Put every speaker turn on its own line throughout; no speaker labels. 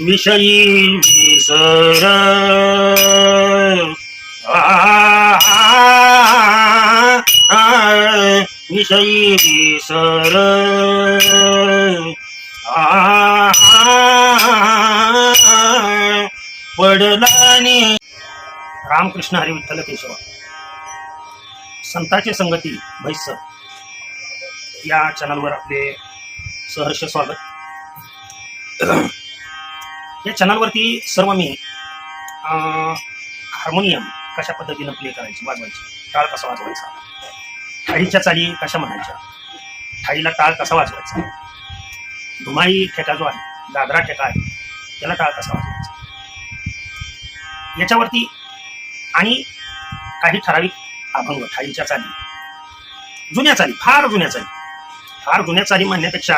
미샤이 미사라 미샤이 미사라 아 पडलानी. रामकृष्ण हरी विठ्ठल केशव. संताची संगती भैस या चॅनलवर आपले सहर्ष स्वागत. या चॅनलवरती सर्व मी अं, हार्मोनियम कशा पद्धतीनं प्ले करायची वाजवायची टाळ कसा वाजवायचा थाळीच्या चाली कशा म्हणायच्या थाळीला टाळ कसा वाजवायचा धुमाई ठेका जो आहे दादरा ठेका आहे त्याला टाळ कसा वाजवायचा? याच्यावरती आणि काही ठराविक अभंग थाळीच्या चाली. जुन्या चाली फार जुन्या चाली. फार जुन्या चाली म्हणण्यापेक्षा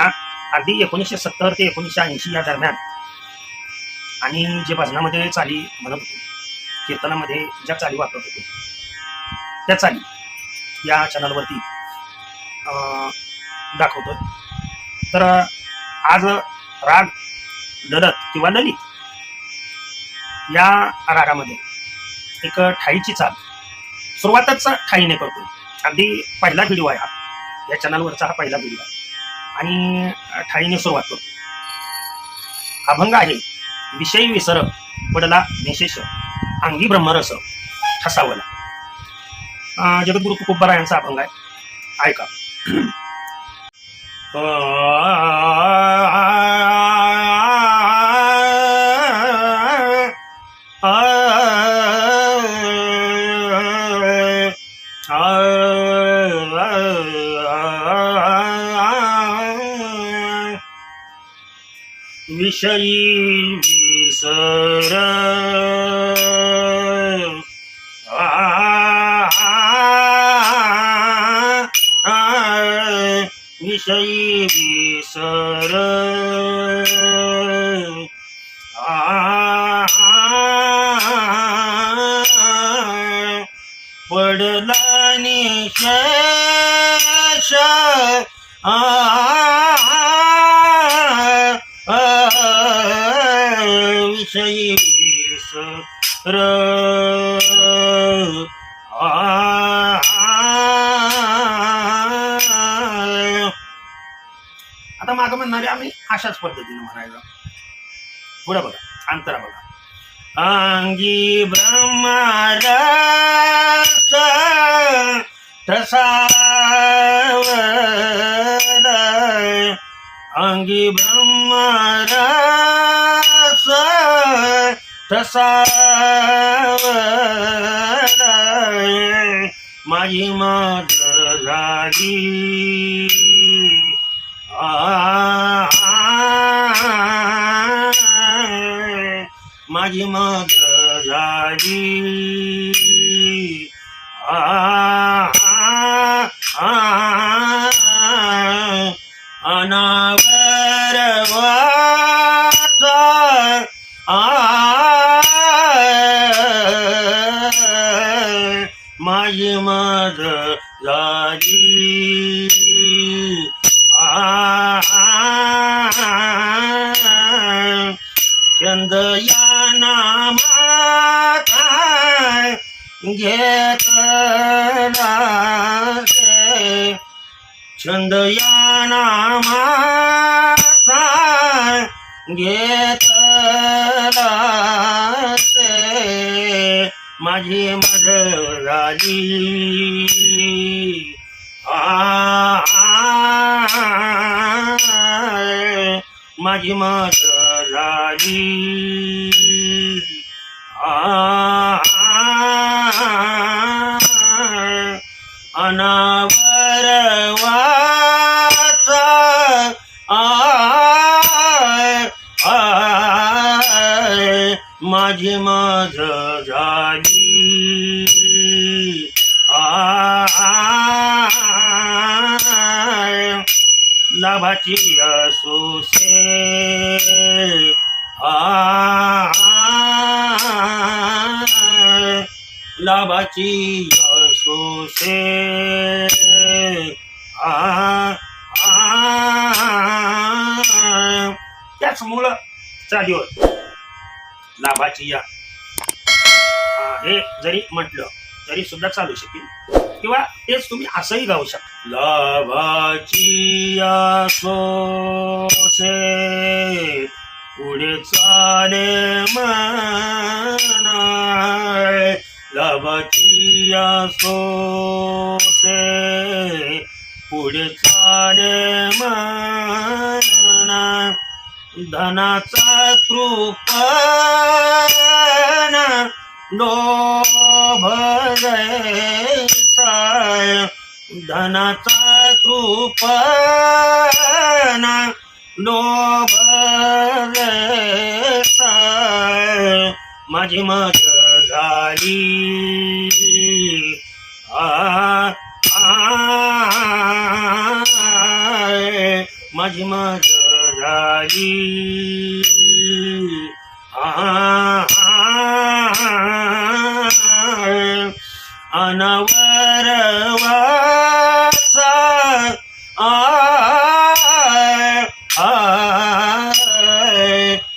अगदी एकोणीसशे सत्तर ते एकोणीसशे ऐंशी या दरम्यान आणि जे भजनामध्ये चाली म्हणत होते कीर्तनामध्ये ज्या चाली वापरत होते त्या चाली या चॅनलवरती अं, दाखवतो तर आज राग ललत किंवा ललित या रागामध्ये एक ठाईची चाल. सुरुवातच ठाईने करतो अगदी पहिला व्हिडिओ आहे हा. या चॅनलवरचा हा पहिला व्हिडिओ आहे. आणि ठाईने सुरुवात करतो अभंग आहे. विषयी विसर पडला निशेष अंगी ब्रह्मरस ठसावला. जगद्गुरु तुकोबारा यांचा अभंग आहे. ऐका. विषयी विसर विषयी विसर पडला आ विषयी र आता मागं म्हणणारे आम्ही अशाच पद्धतीने म्हणायला पुढे बघा अंतरा बघा. अंगी ब्रह्मारस ठसावलाय अंगी ब्रह्मारा तसा माझी मात झाली आ माझी मात झाली चंद या नामाता घेतला से छंद या नामाचा घेतला माझी मज झाली आ माझी मज झाली आ अनावर वाचा आय माझी माझ झाली माझी असुसे लाभाची असुसे त्याच मूळ चालीवर लाभाची या. हे जरी म्हटलं तरी सुद्धा चालू शकेल. किंवा तेच तुम्ही असंही गाऊ शकता. लाभाची या पुढे चाले मना लाभाची से पुढे चाले मना धनाचा कृपा लोभ धनाचा कृपना लोभ माझी मत झाली आ माझी मत झाली आ अनवर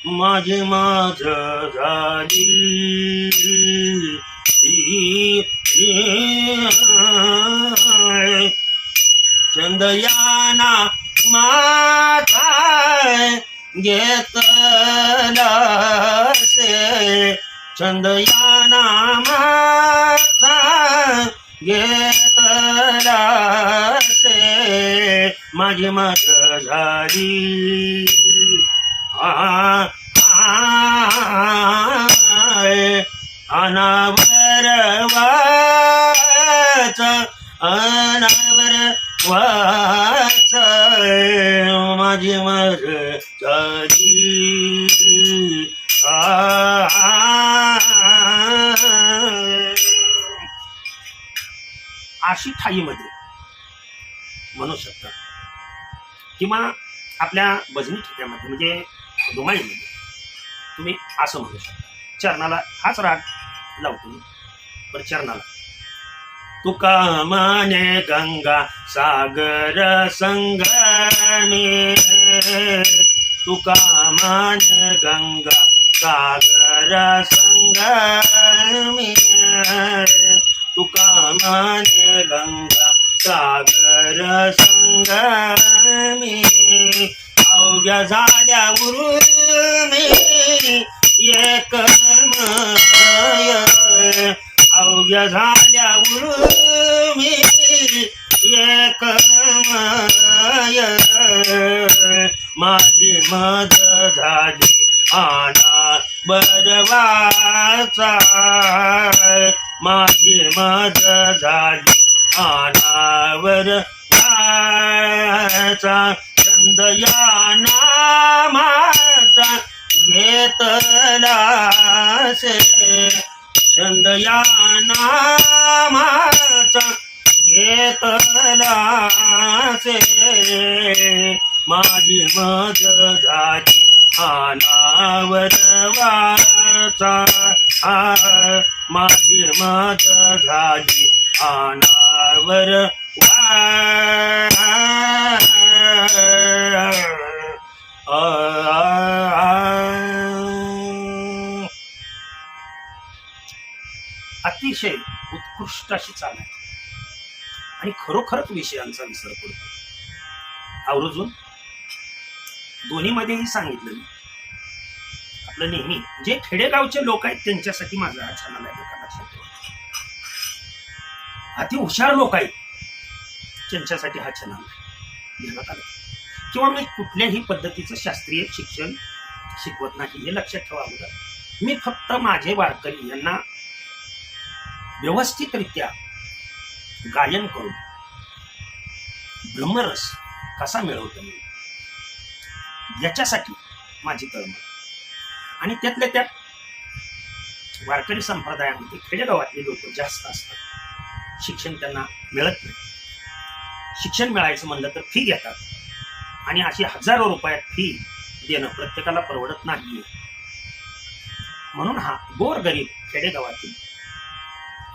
माझी माझ झाली. चंदयाना माथा घेतला से या नामाचा घेतला से माझी मत झाली आ आय अनावर माझी अशी झाली ठाईमध्ये म्हणू शकता किंवा आपल्या भजनी ठिकाणामध्ये म्हणजे दुमाळीमध्ये तुम्ही असं म्हणू शकता चरणाला हाच राग लावतो मी बरं चरणाला तुका माने गंगा सागर संगमे तुका मान गंगा सागर संगमे तुका मान गंगा सागर संगमी अवघ्या झाल्या उरुमी एक माय. अवघ्या झाल्या उरुमी एक माय. माझी मद झाली आणा बरवाचा माझी मद झाली आणावर वाचा छंद या नामाचा घेतला से छंद या नामाचा घेतला से माझी मज झाली अनावर वाचा. आ, माझी मज झाली अनावर अतिशय उत्कृष्ट अशी चाल आहे. आणि खरोखरच विषयांचा विसर पडतो. आवर्जून दोन्हीमध्येही सांगितलं मी. आपलं नेहमी जे खेडेगावचे लोक आहेत त्यांच्यासाठी माझा हा चॅनल आहे एका अति हुशार लोक आहेत त्यांच्यासाठी हा चॅनल आहे. घेण्यात आला किंवा मी कुठल्याही पद्धतीचं शास्त्रीय शिक्षण शिकवत नाही हे लक्षात ठेवा अगोदर. मी फक्त माझे वारकरी यांना व्यवस्थितरित्या गायन करून ब्रह्मरस कसा मिळवतो मी? याच्यासाठी माझी तळमळ आणि त्यातल्या त्यात वारकरी संप्रदायामध्ये खेडेगावातले लोक जास्त असतात. शिक्षण त्यांना मिळत नाही. शिक्षण मिळायचं म्हणलं तर फी घेतात. आणि अशी हजारो रुपयात फी देणं प्रत्येकाला परवडत नाही म्हणून हा गोरगरीब खेडेगावातील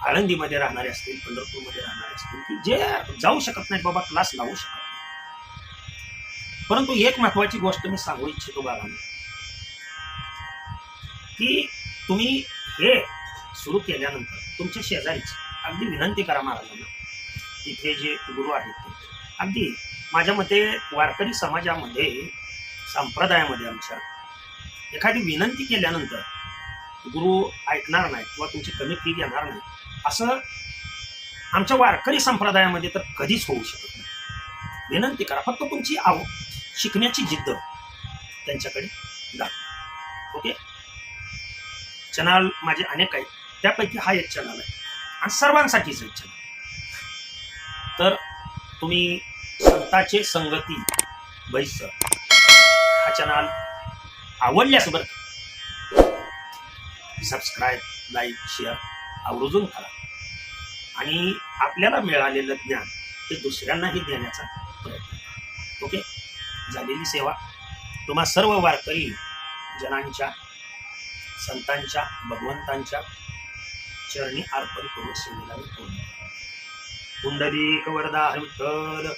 आळंदीमध्ये राहणारे असतील पंढरपूरमध्ये राहणारे असतील की जे जाऊ शकत नाहीत बाबा क्लास लावू शकत परंतु एक महत्वाची गोष्ट मी सांगू इच्छितो बाळांनो. की तुम्ही हे सुरू केल्यानंतर तुमच्या शेजारीच अगदी विनंती करा महाराजांना. तिथे जे गुरु आहेत अगदी माझ्या मते वारकरी समाजामध्ये संप्रदायामध्ये आमच्या एखादी विनंती केल्यानंतर गुरु ऐकणार नाही किंवा तुमची कमी फी घेणार नाही असं आमच्या वारकरी संप्रदायामध्ये तर कधीच होऊ शकत नाही. विनंती करा. फक्त तुमची आव शिकण्याची जिद्द त्यांच्याकडे दाखवा ओके चॅनल माझे अनेक आहेत. त्यापैकी हा एक चॅनल आहे. आणि सर्वांसाठीच एक चॅनल. तर तुम्ही संताचे संगती बैस. हा चॅनल आवडल्यास बरं सबस्क्राईब लाईक शेअर आवर्जून करा. आणि आपल्याला मिळालेलं ज्ञान हे दुसऱ्यांनाही देण्याचा प्रयत्न ओके झालेली सेवा. तुम्हा सर्व वारकरी जनांच्या संतांच्या भगवंतांच्या चरणी अर्पण करून सेवेला पुंडलिक वरदा विठ्ठल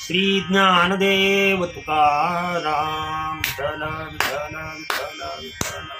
श्री ज्ञानदेव तुकाराम विठ्ठल विठ्ठल विठ्ठल विठ्ठल.